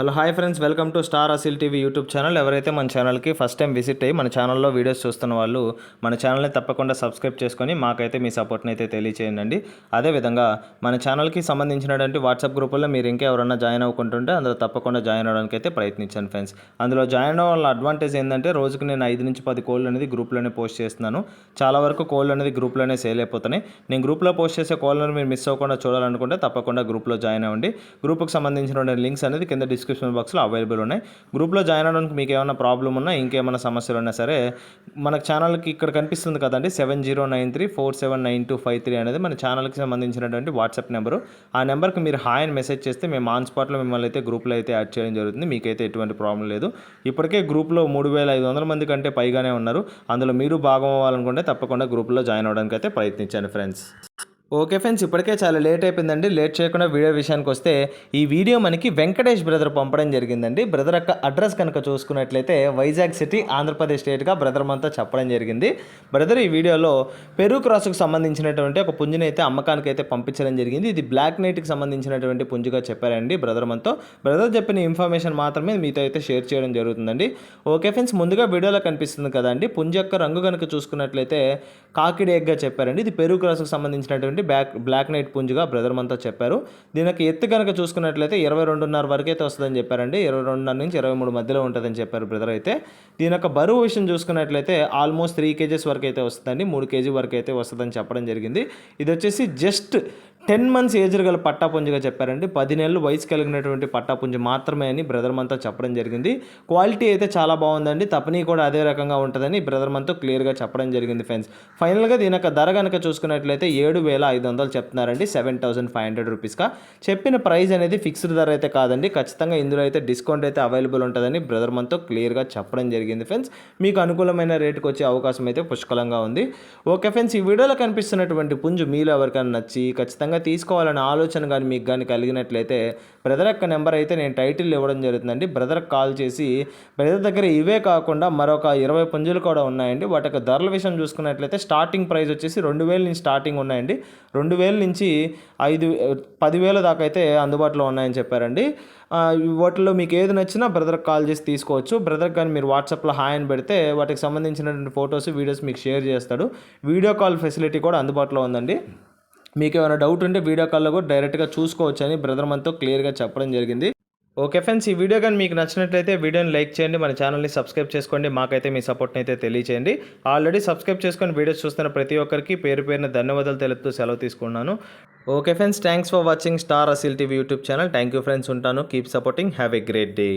Hello hi friends. Welcome to star Asil TV YouTube channel. ఎవరైతే మన ఛానల్కి first time visit అయ్యి మన ఛానల్లో వీడియోస్ చూస్తున్న వాళ్ళు మన ఛానల్ని తప్పకుండా సబ్స్క్రైబ్ చేసుకొని మాకైతే మీ సపోర్ట్ని అయితే తెలియచేయండి అదేవిధంగా మన ఛానల్కి సంబంధించినటువంటి వాట్సాప్ గ్రూపుల్లో మీరు ఇంకా ఎవరైనా జాయిన్ అవ్వకుంటుంటే అందులో తప్పకుండా జాయిన్ అవ్వడానికి అయితే ప్రయత్నించాను ఫ్రెండ్స్. అందులో జాయిన్ అవ్వడం వల్ల అడ్వాంటేజ్ ఏంటంటే రోజుకి నేను ఐదు నుంచి పది కోళ్ళు అనేది గ్రూప్లోనే పోస్ట్ చేస్తున్నాను. చాలా వరకు కోళ్ళు అనేది గ్రూప్లోనే సేల్ అయిపోతున్నాయి. నేను గ్రూప్లో పోస్ట్ చేసే కోళ్ళను మీరు మిస్ అవ్వకుండా చూడాలనుకుంటే తప్పకుండా గ్రూప్లో జాయిన్ అవ్వండి. గ్రూప్కి సంబంధించిన లింక్స్ అనేది కింద డిస్క్రిప్షన్ బాక్స్లో అవైలబుల్ ఉన్నాయి. గ్రూప్లో జాయిన్ అవ్వడానికి మీకు ఏమైనా ప్రాబ్లం ఉన్నా ఇంకేమైనా సమస్యలు ఉన్నా సరే మన ఛానల్కి ఇక్కడ కనిపిస్తుంది కదండి seven zero nine three four seven nine two five three అనేది మన ఛానల్కి సంబంధించినటువంటి వాట్సాప్ నెంబరు ఆ నెంబర్కి మీరు హాయ్ అని మెసేజ్ చేస్తే మేము ఆన్ స్పాట్లో మిమ్మల్ని అయితే గ్రూప్లో అయితే యాడ్ చేయడం జరుగుతుంది. మీకైతే ఎటువంటి ప్రాబ్లం లేదు. ఇప్పటికే గ్రూప్లో మూడు వేల ఐదు వందల మంది కంటే పైగానే ఉన్నారు. అందులో మీరు భాగం అవ్వాలనుకుంటే తప్పకుండా గ్రూప్లో జాయిన్ అవ్వడానికి అయితే ప్రయత్నించండి ఫ్రెండ్స్ ఓకే ఫ్రెండ్స్ ఇప్పటికే చాలా లేట్ అయిపోయిందండి. లేట్ చేయకుండా వీడియో విషయానికి వస్తే ఈ వీడియో మనకి వెంకటేష్ బ్రదర్ పంపడం జరిగిందండి. బ్రదర్ యొక్క అడ్రస్ కనుక చూసుకున్నట్లయితే వైజాగ్ సిటీ ఆంధ్రప్రదేశ్ స్టేట్గా బ్రదర్ మనతో చెప్పడం జరిగింది. బ్రదర్ ఈ వీడియోలో పెరు క్రాస్కు సంబంధించినటువంటి ఒక పుంజుని అయితే అమ్మకానికి అయితే పంపించడం జరిగింది. ఇది బ్లాక్ నైట్కి సంబంధించినటువంటి పుంజుగా చెప్పారండి బ్రదర్ మనతో. బ్రదర్ చెప్పిన ఇన్ఫర్మేషన్ మాత్రమే మీతో అయితే షేర్ చేయడం జరుగుతుందండి. ఓకే ఫ్రెండ్స్ ముందుగా వీడియోలో కనిపిస్తుంది కదండి. పుంజు యొక్క రంగు కనుక చూసుకున్నట్లయితే కాకిడి ఎగ్గా చెప్పారండి. ఇది పెరు క్రాస్కు సంబంధించినటువంటి బ్యాక్ బ్లాక్ నైట్ పుంజుగా బ్రదర్ అంతా చెప్పారు. దీనికి ఎత్తు కనుక చూసుకున్నట్లయితే ఇరవై రెండున్నర వరకు అయితే వస్తుందని చెప్పారండి. ఇరవై రెండున్నర నుంచి ఇరవై మూడు మధ్యలో ఉంటుందని చెప్పారు బ్రదర్ అయితే. దీని యొక్క బరువు విషయం చూసుకున్నట్లయితే ఆల్మోస్ట్ త్రీ కేజెస్ వరకు అయితే వస్తుందండి. మూడు కేజీ వరకు అయితే వస్తుందని చెప్పడం జరిగింది. ఇది వచ్చేసి జస్ట్ టెన్ మంత్స్ ఏజ్ గల పట్టాపుంజిగా చెప్పారండి పది నెలలు వయసు కలిగినటువంటి పట్టాపుంజి మాత్రమే అని బ్రదర్ మనతో చెప్పడం జరిగింది. క్వాలిటీ అయితే చాలా బాగుందండి. తపనీ కూడా అదే రకంగా ఉంటుందని బ్రదర్ మంతో క్లియర్గా చెప్పడం జరిగింది ఫ్రెండ్స్. ఫైనల్గా దీని యొక్క ధర కనుక చూసుకున్నట్లయితే ఏడు వేల ఐదు వందలు చెప్తున్నారండి. సెవెన్ థౌసండ్ ఫైవ్ హండ్రెడ్ రూపీస్గా. చెప్పిన ప్రైస్ అనేది ఫిక్స్డ్ ధర అయితే కాదండి. ఖచ్చితంగా ఇందులో అయితే డిస్కౌంట్ అయితే అవైలబుల్ ఉంటుందని బ్రదర్ మనతో క్లియర్గా చెప్పడం జరిగింది ఫ్రెండ్స్. మీకు అనుకూలమైన రేటుకు వచ్చే అవకాశం అయితే పుష్కలంగా ఉంది. ఓకే ఫ్రెండ్స్ ఈ వీడియోలో కనిపిస్తున్నటువంటి పుంజు మీలో ఎవరికైనా నచ్చి ఖచ్చితంగా తీసుకోవాలనే ఆలోచన కానీ మీకు కానీ కలిగినట్లయితే బ్రదర్ యొక్క నెంబర్ అయితే నేను టైటిల్ ఇవ్వడం జరుగుతుందండి. బ్రదర్కి కాల్ చేసి బ్రదర్ దగ్గర ఇవే కాకుండా మరొక ఇరవై పుంజులు కూడా ఉన్నాయండి. వాటి యొక్క ధరల విషయం చూసుకున్నట్లయితే స్టార్టింగ్ ప్రైస్ వచ్చేసి రెండు వేల నుంచి స్టార్టింగ్ ఉన్నాయండి. రెండు వేల నుంచి ఐదు పదివేల దాకా అయితే అందుబాటులో ఉన్నాయని చెప్పారండి. వాటిలో మీకు ఏది నచ్చినా బ్రదర్కి కాల్ చేసి తీసుకోవచ్చు. బ్రదర్ కానీ మీరు వాట్సాప్లో హాయ్ అని పెడితే వాటికి సంబంధించినటువంటి ఫొటోస్ వీడియోస్ మీకు షేర్ చేస్తాడు. వీడియో కాల్ ఫెసిలిటీ కూడా అందుబాటులో ఉందండి. మీకు ఏమైనా డౌట్ ఉంటే వీడియో కాల్లో కూడా డైరెక్ట్గా చూసుకోవచ్చు అని బ్రదర్ మనతో క్లియర్గా చెప్పడం జరిగింది. ఓకే ఫ్రెండ్స్ ఈ వీడియో కానీ మీకు నచ్చినట్లయితే వీడియోని లైక్ చేయండి మన ఛానల్ని సబ్స్క్రైబ్ చేసుకోండి మాకైతే మీ సపోర్ట్ని అయితే తెలియచేయండి. ఆల్రెడీ సబ్స్క్రైబ్ చేసుకొని వీడియోస్ చూస్తున్న ప్రతి ఒక్కరికి పేరు పేరున ధన్యవాదాలు తెలుపుతూ సెలవు తీసుకున్నాను okay friends thanks for watching star Asil TV YouTube channel thank you friends ఉంటాను. Keep supporting have a great day